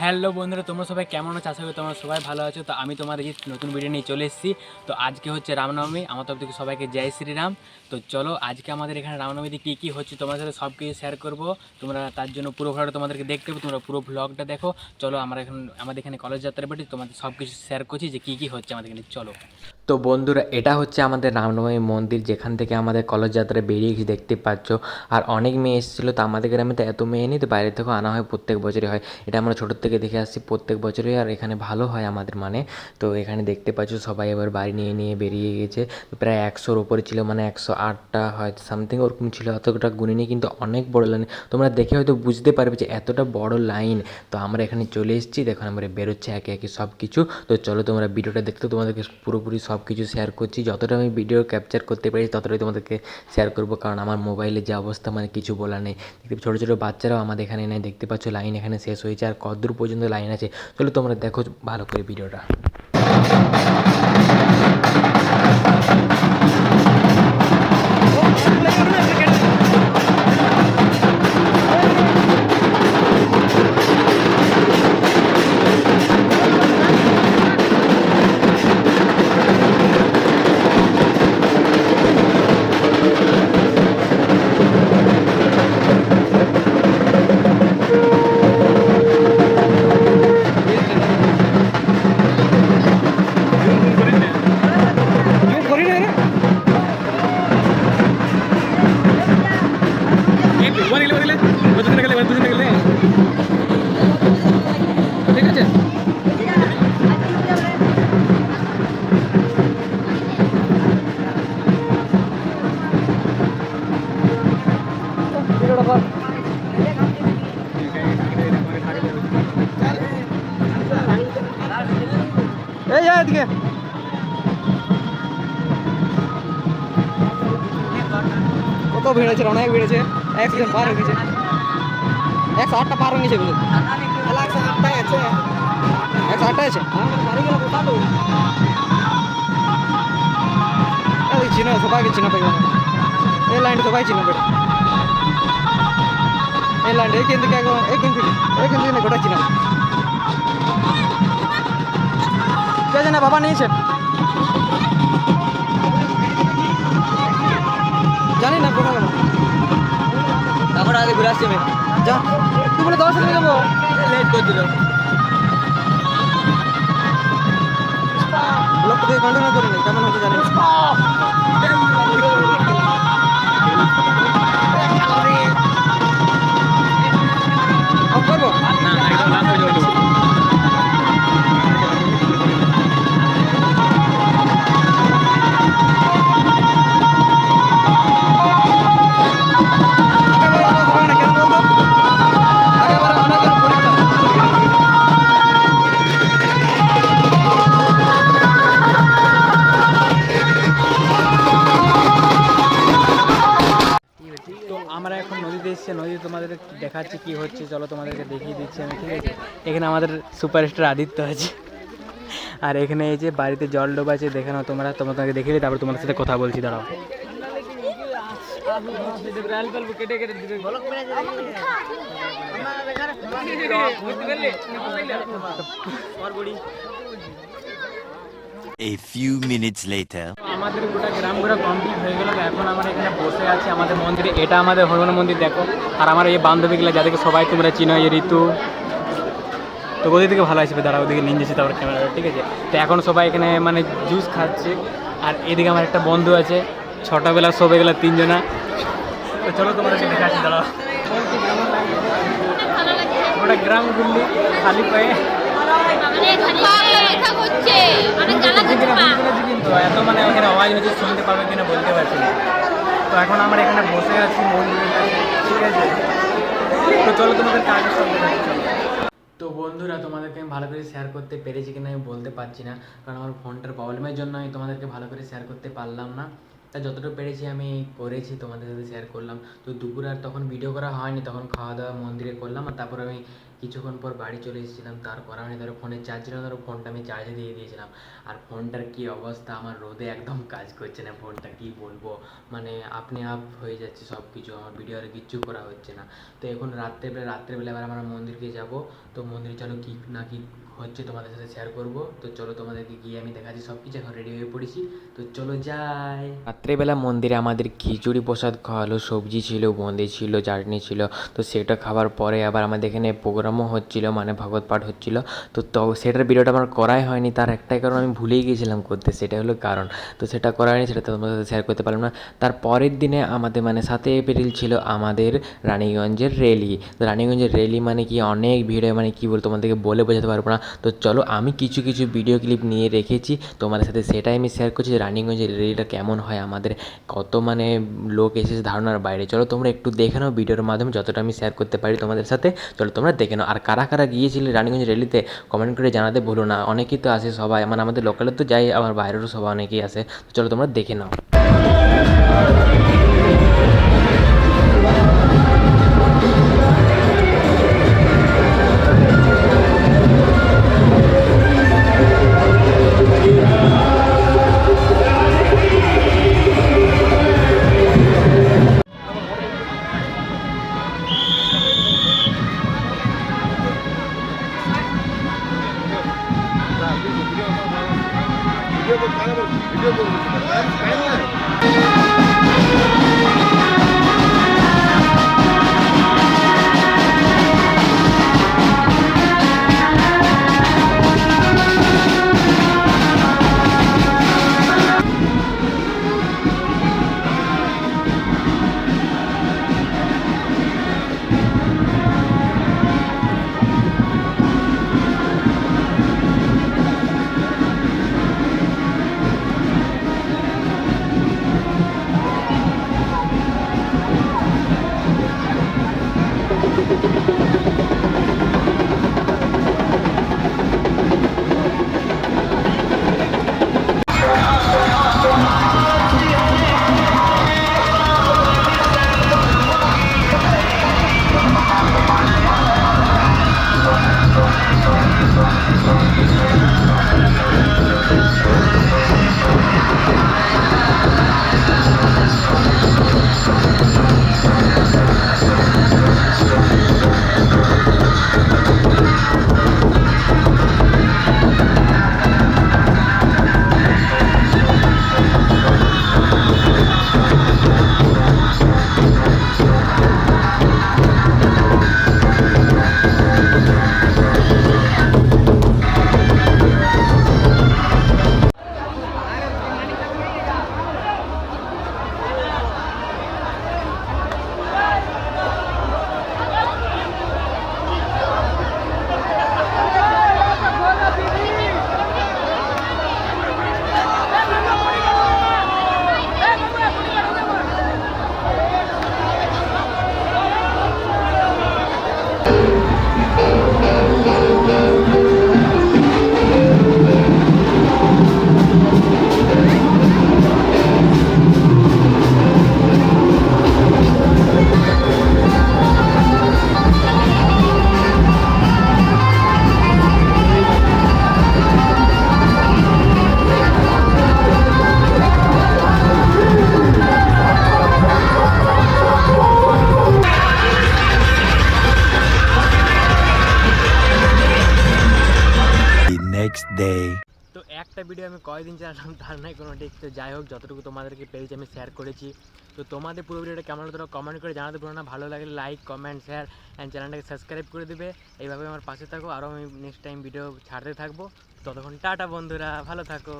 Hello বন্ধুরা, তোমরা সবাই কেমন আছো? আশা করি তোমরা সবাই ভালো আছো। তো আমি তোমার এই নতুন ভিডিও নিয়ে চলে এসেছি। তো আজকে হচ্ছে রামনবমী। আমার তরফ থেকে সবাইকে জয় শ্রীরাম। তো চলো, আজকে আমাদের এখানে রামনবমীতে কী কী হচ্ছে তোমার সাথে সব কিছু শেয়ার করব। তোমরা তার জন্য পুরো ভ্লগটা তোমাদেরকে দেখতে হবে। তোমরা পুরো ভ্লগটা দেখো। চলো, আমরা এখন আমাদের এখানে কলেজ যাত্রা বাড়ি তোমাদের সব কিছু শেয়ার করছি যে কী কী হচ্ছে আমাদের এখানে। চলো। তো বন্ধুরা, এটা হচ্ছে আমাদের রামনবমী মন্দির, যেখান থেকে আমাদের কলেজ যাত্রা বেরিয়েছি দেখতে পাচ্ছ। আর অনেক মেয়ে এসেছিল, তো আমাদের গ্রামে তো এত মেয়ে নেই, তো বাইরে থেকেও আনা হয় প্রত্যেক বছরই হয়। এটা আমরা ছোটোর থেকে দেখে আসছি, প্রত্যেক বছরই আর এখানে ভালো হয় আমাদের মানে। তো এখানে দেখতে পাচ্ছ, সবাই এবার বাড়ি নিয়ে নিয়ে বেরিয়ে গেছে প্রায় একশোর ওপরে ছিল মানে একশো আটটা হয়তো সামথিং ওরকম ছিল, অতটা গুণিনি কিন্তু অনেক বড় লাইন তোমরা দেখে হয়তো বুঝতে পারবে যে এতটা বড় লাইন তো আমরা এখানে চলে এসেছি দেখো আমরা বেরোচ্ছে একে একে সব কিছু তো চলো তোমরা ভিডিওটা দেখতে, তোমাদেরকে পুরোপুরি সব কিছু শেয়ার করছি। যতটা আমি ভিডিও ক্যাপচার করতে পারি ততটাই তোমাদেরকে শেয়ার করব। কারণ আমার মোবাইলে যে অবস্থা মানে কিছু বলার নেই। ছোটো ছোটো বাচ্চারাও আমাদের এখানে নেই। দেখতে পাচ্ছ লাইন এখানে শেষ হয়েছে আর কতদূর পর্যন্ত লাইন আছে। চলো তোমরা দেখো ভালো করে ভিডিওটা কত ভিড় আছে অনেক ভিড় আছে একশো জন পার হয়ে গেছে একশো আটটা পার হয়ে গেছে বুঝলি একশো আটটাই আছে একশো আটটাই আছে এই চিনো সবাইকে চিনা পেয়ে এই লাইন সবাই চিনা পেয়ে এই লাইন এই কিন্তু এই কিন্তু এই কিন্তু গোটা চিনা কে জানে বাবা নিয়েছেন জানি না গেল এখন আগে ঘুরে আসছি আমি। যা তুই বলে দশ মিনিট যাব। লেট করে দিল। লোক থেকে কন্টিনিউ করিনি, কেমন হচ্ছে জানি দেখাচ্ছি কি হচ্ছে চলো তোমাদেরকে দেখিয়ে দিচ্ছি আমি ঠিক আছে? এখানে আমাদের সুপারস্টার আদিত্য আছে। আর এখানে এই যে বাড়িতে জল ডোবা আছে দেখে নাও তোমরা তোমরা তোমাকে দেখিয়ে তারপর তোমার সাথে কথা বলছি দাঁড়াও। A few minutes later. আমাদের গোটা গ্রাম ঘোরা কমপ্লিট হয়ে গেল। এখন আমরা এখানে বসে আছি আমাদের মন্দিরে। এটা আমাদের হনুমান মন্দির দেখো। আর আমার এই বান্ধবীগুলো যাদেরকে সবাই তোমরা চিনো এই ঋতু। তো ওদের থেকে ভালো আসবে দাঁড়া ওদিকে নিয়ে যাচ্ছি তারপর ক্যামেরা ঠিক আছে? তো এখন সবাই এখানে মানে জুস খাচ্ছে। আর এদিকে আমার একটা বন্ধু আছে। ছোটোবেলা সবে গেলা তিনজনা। তো চলো তোমরা দেখাচ্ছি দাঁড়াও। ওটা গ্রাম ঘুরলি খালি পায়ে। ব্যথা করছে অনেক জ্বালা করছে পা। কিন্তু এত মানে এখানে আওয়াজ হচ্ছে শুনতে পাবে কিনা বলতে পারছি না। তো এখন আমরা এখানে বসে আছি মন্দিরের কাছে ঠিক আছে? তো চলো তোমাদের কাজ সব তো বন্ধুরা তোমাদেরকে আমি ভালো করে শেয়ার করতে পেরেছি কিনা আমি বলতে পারছি না কারণ আমার ফোনটার প্রবলেমের জন্য আমি তোমাদেরকে ভালো করে শেয়ার করতে পারলাম না। তা যতটুকু পেরেছি আমি করেছি, তোমাদের সাথে শেয়ার করলাম। তো দুপুর আর তখন ভিডিও করা হয়নি, তখন খাওয়া দাওয়া মন্দিরে করলাম আর তারপর আমি কিছুক্ষণ পর বাড়ি চলে এসেছিলাম। তার করা হয়নি ধরো ফোনে চার্জ ছিল, ধরো ফোনটা আমি চার্জে দিয়ে দিয়েছিলাম। আর ফোনটার কি অবস্থা? আমার রোদে একদম কাজ করছে না ফোনটা কি বলব? মানে আপনি আপ হয়ে যাচ্ছে সব কিছু আমার ভিডিও আর কিচ্ছু করা হচ্ছে না। তো এখন রাত্রেবেলা রাত্রেবেলা আবার আমরা মন্দিরকে যাব। তো মন্দিরে চলো কি না কি হচ্ছে তোমাদের সাথে শেয়ার করব। তো চলো তোমাদেরকে গিয়ে আমি দেখাচ্ছি সব কিছু এখন রেডি হয়ে পড়েছি। তো চলো যাই। রাত্রেবেলা মন্দিরে আমাদের খিচুড়ি প্রসাদ খাওয়ালো, সবজি ছিল, বোঁদে ছিল, চাটনি ছিল। তো সেটা খাওয়ার পরে আবার আমাদের এখানে প্রোগ্রামও হচ্ছিল মানে ভাগবত পাঠ হচ্ছিল। তো তো সেটার ভিডিওটা আমার করাই হয়নি, তার একটাই কারণ আমি ভুলেই গিয়েছিলাম করতে সেটা হলো কারণ। তো সেটা করা হয়নি, সেটা তোমাদের সাথে শেয়ার করতে পারলাম না। তার পরের দিনে আমাদের মানে সাতই এপ্রিল ছিল আমাদের রানীগঞ্জের র্যালি রানীগঞ্জের র্যালি মানে কি, অনেক ভিড় হয় মানে কি বল তোমাদেরকে বলে বোঝাতে পারব না। তো চলো, আমি কিছু কিছু ভিডিও ক্লিপ নিয়ে রেখেছি। তোমাদের সাথে সেটাই আমি শেয়ার করছি যে রানীগঞ্জের র্যালিটা কেমন হয় আমাদের কত মানে লোক এসেছে ধারণার বাইরে। চলো তোমরা একটু দেখে নাও ভিডিওর মাধ্যমে যতটা আমি শেয়ার করতে পারি তোমাদের সাথে। চলো তোমরা দেখে নাও। আর কারা কারা গিয়েছিলে রানীগঞ্জ র্যালিতে কমেন্ট করে জানাতে ভুলো না। অনেকেই তো আসে সবাই। মানে আমাদের লোকালে তো যাই আমার বাইরেরও সবাই অনেকেই আসে চলো তোমরা দেখে নাও। আমি কয়দিন চালালাম তার নাই কোনো ঠিক। তো যাই হোক, যতটুকু তোমাদেরকে পেরেছি আমি শেয়ার করেছি। তো তোমাদের পুরো ভিডিওটা কেমন তোরা কমেন্ট করে জানাতে পারো না। ভালো লাগলে লাইক কমেন্ট শেয়ার অ্যান্ড চ্যানেলটাকে সাবস্ক্রাইব করে দেবে। এইভাবে আমার পাশে থাকো। আরও আমি নেক্সট টাইম ভিডিও ছাড়তে থাকব। ততক্ষণ টাটা বন্ধুরা, ভালো থাকো।